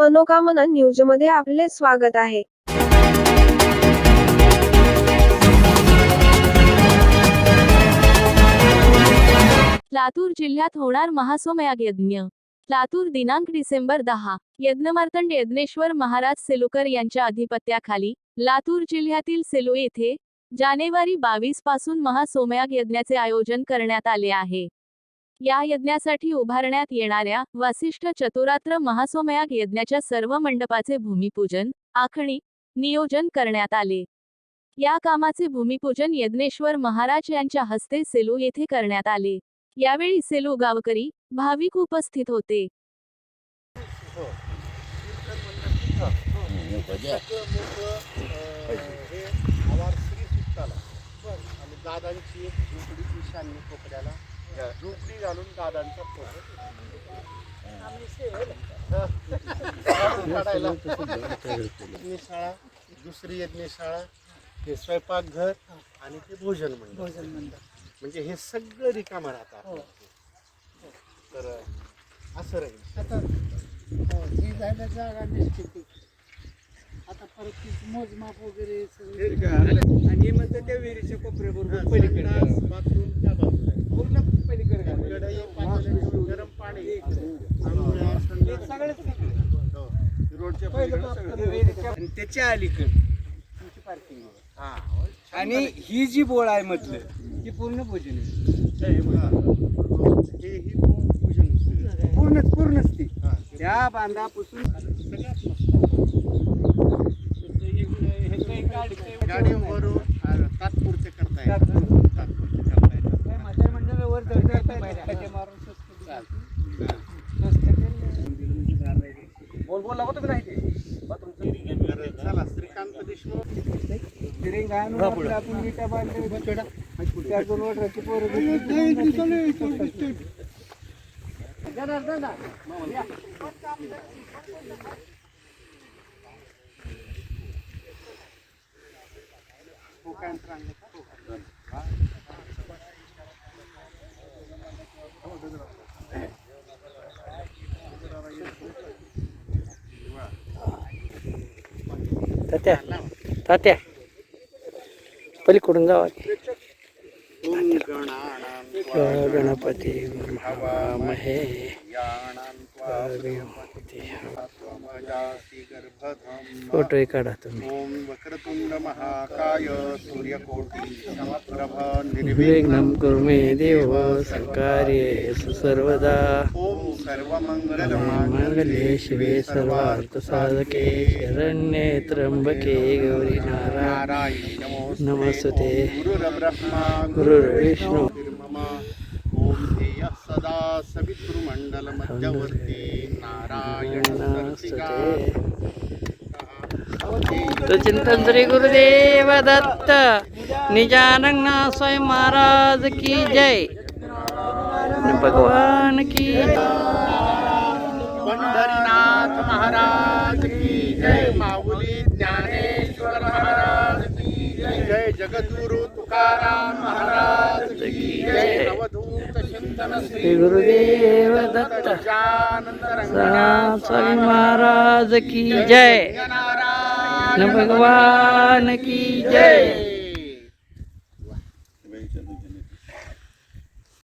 मनोकामना न्यूजमध्ये आपले स्वागत आहे. लातूर जिल्ह्यात होणार महासोमयाग यज्ञ. लातूर दिनांक डिसेंबर दहा. यज्ञमार्तंड यज्ञेश्वर महाराज सेलुकर यांच्या अधिपत्याखाली लातूर जिल्ह्यातील सेलू येथे जानेवारी बावीसपासून महासोमयाग यज्ञाचे आयोजन करण्यात आले आहे. या यज्ञासाठी उभारण्यात येणाऱ्या वासिष्ठ चतुरात्र महासोमयाग यज्ञाच्या सर्व मंडपाचे भूमिपूजन आखणी नियोजन करण्यात आले. या कामाचे भूमिपूजन यज्ञेश्वर महाराज यांच्या हस्ते सेलू येथे करण्यात आले. यावेळी सेलू गावकरी भाविक उपस्थित होते. दादांची एक झोपडी ईशान्य कोपऱ्याला. झोपडी घालून दादांचा यज्ञशाळा दुसरी यज्ञशाळा हे स्वयंपाकघर आणि ते भोजन मंडळ भोजन मंडळ म्हणजे हे सगळं रिकामं राहतं हो. तर असं राहील. आता हो, ही जायला जागा निश्चित आता परत ती मोजमाप वगैरे सगळं. आणि हे म्हणतात त्या विहिरीच्या कोपऱ्याबरोबर पलीकडे. बाथरूम त्या बाजूला आहे. पूर्ण पलीकडे करावं. इकडे एक पातेलं गरम पाणी आंघोळ्या, संडास. सगळंच तिकडे. हो. रोडच्या पहिलं पलीकडे तर सगळं. आपलं विहिरीच्या- आणि त्याच्या अलीकडे तुमची पार्किंग हा. आणि ही जी बोळ आहे म्हटलं पूर्ण. हे. हे ही पूजन सुरू. पूर्णच पूर्णच ती. त्या बांधापासून सगळ्यात मस्त. गाडी वरून तात्पुरते करता येतात तात्पुरते. करता येतात मंडळाला वर मारून श्रीकांत त्या दोन पोरं तात्या. पलीकडून जावा. गणपती महे फोटो काढा तुम्ही. विघ्न कुर्मे निर्विघ्नं देव सकार्ये सर्वदा. मंगले शिवे सर्वार्थ साधके शरण्ये त्र्यंबके गौरी नारायण नमस्ते. गुरुर्ब्रह्मा गुरुर्विष्णू. ॐ ध्येयः सदा सवितृमण्डलमध्यवर्ती नारायण तो चिंतन श्री गुरुदेव दत्त निजानंद स्वयं महाराज की जय भगवान की पंढरीनाथ महाराज की जय माऊली ज्ञानेश्वर महाराज की जय. जय जगद्गुरु तुकाराम महाराज की जय. अवधूत चिंतन श्री गुरुदेव दत्त स्वामी महाराज की जय। भगवान की जय।